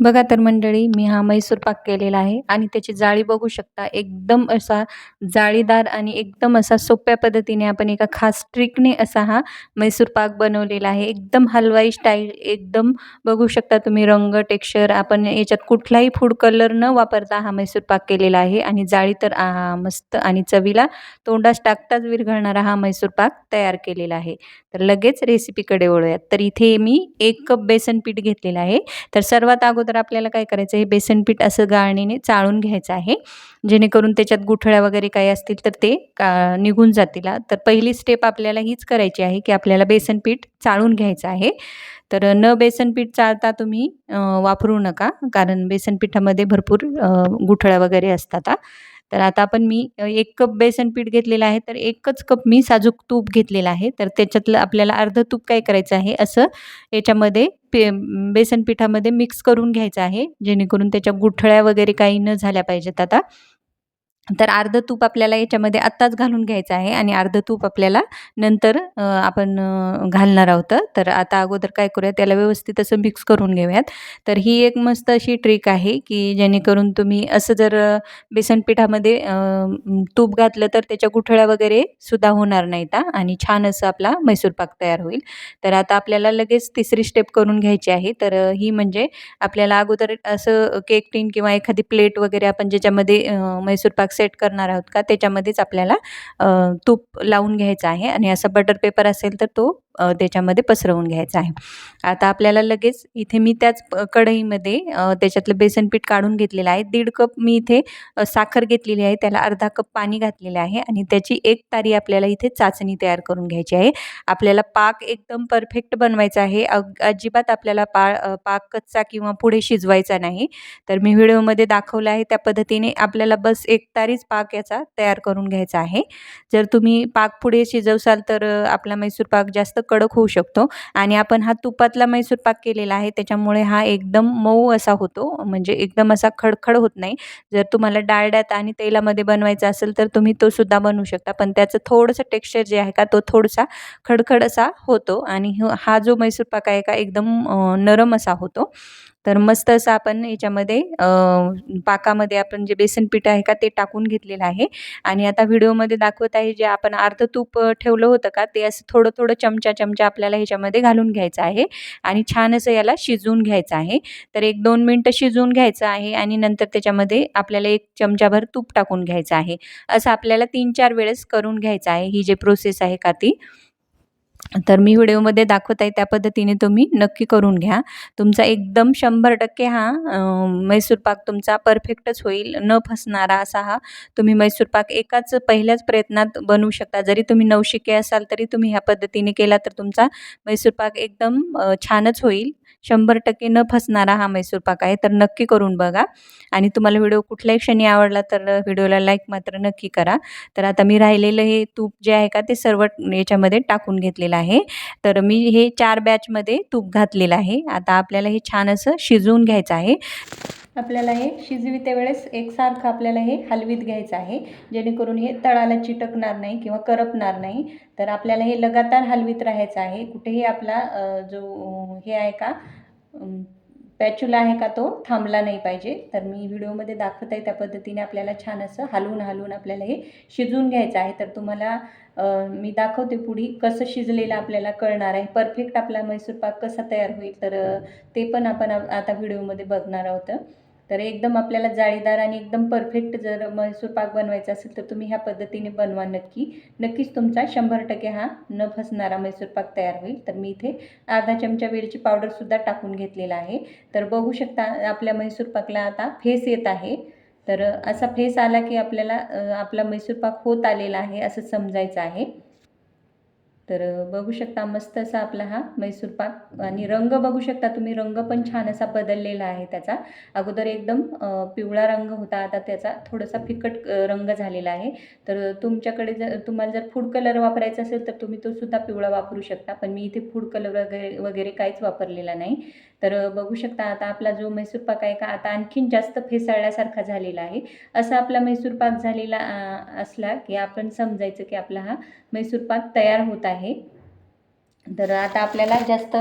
बघा तर मंडळी मी हा मैसूर पाक केलेला आहे आणि त्याची जाळी बघू शकता. एकदम असा जाळीदार आणि एकदम असा सोप्या पद्धतीने आपण एका खास ट्रिकने असा हा मैसूर पाक बनवलेला आहे. एकदम हलवाई स्टाईल एकदम बघू शकता तुम्ही रंग टेक्स्चर आपण याच्यात कुठलाही फूड कलर न वापरता हा मैसूर पाक केलेला आहे आणि जाळी तर आहा मस्त आणि चवीला तोंडास टाकताच विरघळणारा हा म्हैसूर पाक तयार केलेला आहे. तर लगेच रेसिपीकडे वळूयात. तर इथे मी एक कप बेसन पीठ घेतलेलं आहे. तर सर्वात अगोदर आपल्याला काय करायचं आहे? बेसन पीठ असं गाळणीने चाळून घ्यायचं आहे. जेणेकरून त्याच्यात गुठळ्या वगैरे काही असतील तर ते का निघून जातील. तर पहिली स्टेप आपल्याला हीच करायची आहे की आपल्याला बेसन पीठ चाळून घ्यायचं आहे. तर न बेसन पीठ चाळता तुम्ही वापरू नका. कारण बेसन पिठामध्ये भरपूर गुठळ्या वगैरे असतात तर आता आपण मी एक कप बेसन पीठ घेतलेलं आहे तर एकच कप मी साजूक तूप घेतलेलं आहे. तर त्याच्यातलं आपल्याला अर्ध तूप काय करायचं आहे असं याच्यामध्ये पे बेसन पिठामध्ये मिक्स करून घ्यायचं आहे जेणेकरून त्याच्या गुठळ्या वगैरे काही न झाल्या पाहिजेत आता. तर अर्धं तूप आपल्याला याच्यामध्ये आत्ताच घालून घ्यायचं आहे आणि अर्धं तूप आपल्याला नंतर आपण घालणार आहोत. तर आता अगोदर काय करूया त्याला व्यवस्थित असं मिक्स करून घेऊयात. तर ही एक मस्त अशी ट्रिक आहे की जेणेकरून तुम्ही असं जर बेसन पिठामध्ये तूप घातलं तर त्याच्या गुठळ्या वगैरे सुद्धा होणार नाहीत आणि छान असं आपला मैसूर पाक तयार होईल. तर आता आपल्याला लगेच तिसरी स्टेप करून घ्यायची आहे. तर ही म्हणजे आपल्याला अगोदर असं केक टीन किंवा एखादी प्लेट वगैरे आपण ज्याच्यामध्ये मैसूर पाक सेट करणार आहोत का? त्याच्यामध्येच आपल्याला तूप लावून घ्यायचं आहे. आणि असा बटर पेपर असेल तर तो त्याच्यामध्ये पसरवून घ्यायचं आहे. आता आपल्याला लगेच इथे मी त्याच कढईमध्ये त्याच्यातलं बेसन पीठ काढून घेतलेलं आहे. दीड कप मी इथे साखर घेतलेली आहे. त्याला अर्धा कप पाणी घातलेलं आहे आणि त्याची एक तारी आपल्याला इथे चाचणी तयार करून घ्यायची आहे. आपल्याला पाक एकदम परफेक्ट बनवायचा आहे. अजिबात आपल्याला पा पाक कच्चा किंवा पुढे शिजवायचा नाही. तर मी व्हिडिओमध्ये दाखवलं आहे त्या पद्धतीने आपल्याला बस एक तारीच पाक याचा तयार करून घ्यायचा आहे. जर तुम्ही पाक पुढे शिजवसाल तर आपला मैसूर पाक जास्त कडक होऊ शकतो. आणि आपण हा तुपातला मैसूर पाक केलेला आहे त्याच्यामुळे हा एकदम मऊ असा होतो. म्हणजे एकदम असा खडखड होत नाही. जर तुम्हाला डाळड्यात आणि तेलामध्ये बनवायचा असेल तर तुम्ही तो सुद्धा बनवू शकता. पण त्याचं थोडंसं टेक्स्चर जे आहे का तो थोडासा खडखड असा होतो. आणि हा जो मैसूर पाक आहे का एकदम नरम असा होतो. तर मस्त असं आपण याच्यामध्ये पाकामध्ये आपण जे बेसन पीठ आहे का ते टाकून घेतलेलं आहे. आणि आता व्हिडिओमध्ये दाखवत आहे जे आपण अर्ध तूप ठेवलं होतं का ते असं थोडं थोडं चमचा चमचा आपल्याला ह्याच्यामध्ये घालून घ्यायचं आहे. आणि छान असं याला शिजवून घ्यायचं आहे. तर एक दोन मिनटं शिजवून घ्यायचं आहे आणि नंतर त्याच्यामध्ये आपल्याला एक चमचाभर तूप टाकून घ्यायचं आहे. असं आपल्याला तीन चार वेळेस करून घ्यायचं आहे. ही जे प्रोसेस आहे का ती. तर मी व्हिडिओमध्ये दाखवत आहे त्या पद्धतीने तुम्ही नक्की करून घ्या. तुमचा एकदम शंभर टक्के हा मैसूर पाक तुमचा परफेक्टच होईल न फसणारा असा हा. तुम्ही मैसूर पाक एकाच पहिल्याच प्रयत्नात बनवू शकता. जरी तुम्ही नवशिके असाल तरी तुम्ही ह्या पद्धतीने केला तर तुमचा मैसूर पाक एकदम छानच होईल. शंभर टक्के न फसणारा हा मैसूर पाक आहे तर नक्की करून बघा. आणि तुम्हाला व्हिडिओ कुठल्याही क्षणी आवडला तर व्हिडिओला लाईक मात्र नक्की करा. तर आता मी राहिलेलं हे तूप जे आहे का ते सर्व याच्यामध्ये टाकून घेतलेलं आहे. तर मी हे चार बॅचमध्ये तूप घातलेलं आहे. आता आपल्याला हे छान असं शिजवून घ्यायचं आहे. आपल्याला हे शिजविते वेळेस एकसारखं आपल्याला हे हलवीत घ्यायचं आहे. जेणेकरून हे तळाला चिटकणार नाही किंवा करपणार नाही. तर आपल्याला हे लगातार हलवीत राहायचं आहे. कुठेही आपला जो हे आहे का पॅच्युला आहे का तो? थांबला नाही पाहिजे. तर मी व्हिडिओमध्ये दाखवत आहे त्या पद्धतीने आपल्याला छान असं हलवून हलवून आपल्याला हे शिजवून घ्यायचं आहे. तर तुम्हाला मी दाखवते पुढे कसं शिजलेलं आपल्याला कळणार आहे. परफेक्ट आपला मैसूर पाक कसा तयार होईल तर ते पण आपण आता व्हिडिओमध्ये बघणार आहोत. तर एकदम आपल्याला जाळीदार आणि एकदम परफेक्ट जर मैसूर पाक बनवायचा असेल तर तुम्ही ह्या पद्धतीने बनवा नक्की. नक्कीच तुमचा शंभर टक्के हा न फसणारा मैसूर पाक तयार होईल. तर मी इथे अर्धा चमचा वेलची पावडरसुद्धा टाकून घेतलेला आहे. तर बघू शकता आपल्या मैसूर पाकला आता फेस येत आहे. तर असा फेस आला की आपल्याला आपला मैसूर पाक होत आलेला आहे असं समजायचं आहे. तर बघू शकता मस्त असा आपला हा मैसूर पाक आणि रंग बघू शकता तुम्ही. रंग पण छान असा बदललेला आहे त्याचा. अगोदर एकदम पिवळा रंग होता. आता त्याचा थोडासा फिकट रंग झालेला आहे. तर तुमच्याकडे जर तुम्हाला जर फूड कलर वापरायचा असेल तर तुम्ही तो सुद्धा पिवळा वापरू शकता. पण मी इथे फूड कलर वगैरे वगैरे काहीच वापरलेला नाही. तर बघू शकता आता आपला जो मैसूर पाक आहे का आता आणखीन जास्त फेसाळल्यासारखा झालेला आहे. असा आपला मैसूर पाक झालेला असला की आपण समजायचं की आपला हा मैसूर पाक तयार होत आहे. तर आता आपल्याला जास्त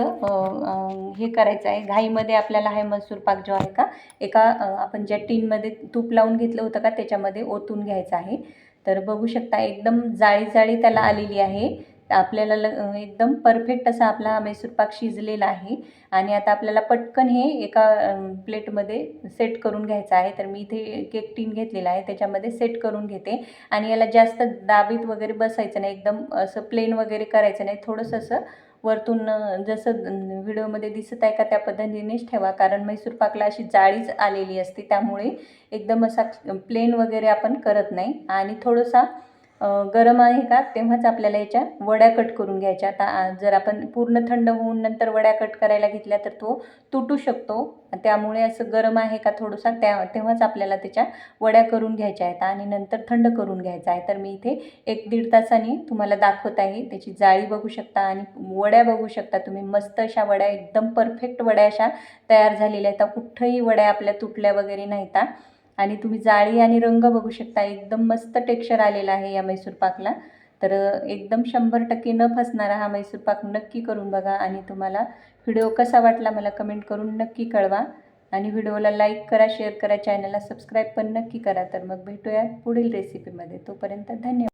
हे करायचं आहे. घाईमध्ये आपल्याला हा मैसूर पाक जो आहे का एका आपण ज्या टीनमध्ये तूप लावून घेतलं होतं का त्याच्यामध्ये ओतून घ्यायचं आहे. तर बघू शकता एकदम जाळी जाळी त्याला आलेली आहे. आपल्याला ल एकदम परफेक्ट असा आपला हा मैसूर पाक शिजलेला आहे. आणि आता आपल्याला पटकन हे एका प्लेटमध्ये सेट करून घ्यायचं आहे. तर मी इथे केक टीन घेतलेला आहे. त्याच्यामध्ये सेट करून घेते. आणि याला जास्त दाबीत वगैरे बसायचं नाही. एकदम असं प्लेन वगैरे करायचं नाही. थोडंसं असं वरतून जसं व्हिडिओमध्ये दिसत आहे का त्या पद्धतीनेच ठेवा. कारण मैसूर पाकला अशी जाळीच आलेली असते. त्यामुळे एकदम असा प्लेन वगैरे आपण करत नाही. आणि थोडंसा गरम आहे का? तेव्हाच आपल्याला याच्या वड्या कट करून घ्यायच्या. आता जर आपण पूर्ण थंड होऊन नंतर वड्या कट करायला घेतल्या तर तो तुटू शकतो. त्यामुळे असं गरम आहे का थोडंसा त्या तेव्हाच आपल्याला त्याच्या वड्या करून घ्यायच्या आहेत आणि नंतर थंड करून घ्यायचा आहे. तर मी इथे एक दीड तासाने तुम्हाला दाखवत आहे. त्याची जाळी बघू शकता आणि वड्या बघू शकता तुम्ही. मस्त अशा वड्या एकदम परफेक्ट वड्या अशा तयार झालेल्या आहेत. कुठंही वड्या आपल्या तुटल्या वगैरे नाहीत आणि तुम्ही जाळी आणि रंग बघू शकता. एकदम मस्त टेक्स्चर आलेला आहे या मैसूर पाकला. तर एकदम शंभर टक्के न फसणारा हा मैसूर पाक नक्की करून बघा आणि तुम्हाला व्हिडिओ कसा वाटला मला कमेंट करून नक्की कळवा. आणि व्हिडिओला लाईक करा शेअर करा चॅनलला सबस्क्राईब पण नक्की करा. तर मग भेटूया पुढील रेसिपीमध्ये तोपर्यंत धन्यवाद.